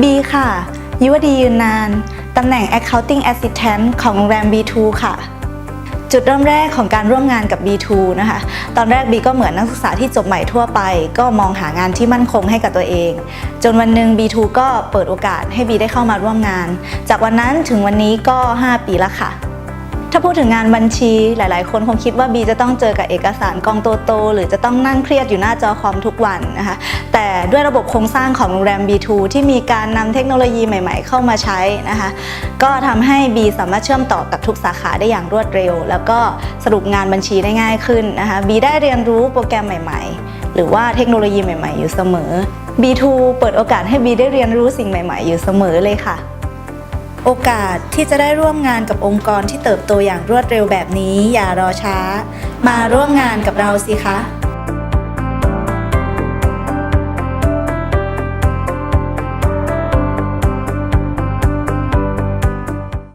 B ค่ะ ยุวดียืนนาน ตำแหน่ง Accounting Assistant ของโรงแรม B2 ค่ะ จุดเริ่มแรกของการร่วมงานกับ B2 นะคะ ตอนแรก B ก็เหมือนนักศึกษาที่จบใหม่ทั่วไป ก็มองหางานที่มั่นคงให้กับตัวเอง จนวันหนึ่ง B2 ก็เปิดโอกาสให้ B ได้เข้ามาร่วมงาน จากวันนั้นถึงวันนี้ก็ 5 ปีแล้วค่ะ ถ้าพูดถึงงานบัญชีหลาย ๆ คนคงคิดว่าบีจะต้องเจอกับเอกสารกองโตๆหรือจะต้องนั่งเครียดอยู่หน้าจอคอมทุกวันนะคะแต่ด้วยระบบโครงสร้างของโรงแรม B2 ที่มีการนำเทคโนโลยีใหม่ ๆ เข้ามาใช้นะคะก็ทำให้ B สามารถเชื่อมต่อกับทุกสาขาได้อย่างรวดเร็ว แล้วก็สรุปงานบัญชีได้ง่ายขึ้นนะคะ B ได้เรียนรู้โปรแกรมใหม่ ๆ หรือว่าเทคโนโลยีใหม่ ๆ อยู่เสมอ B2 เปิดโอกาสให้ B ได้เรียนรู้สิ่งใหม่ ๆ อยู่เสมอเลยค่ะ โอกาสที่จะได้ร่วมงานกับองค์กรที่เติบโตอย่างรวดเร็วแบบนี้อย่ารอช้า มาร่วมงานกับเราสิคะ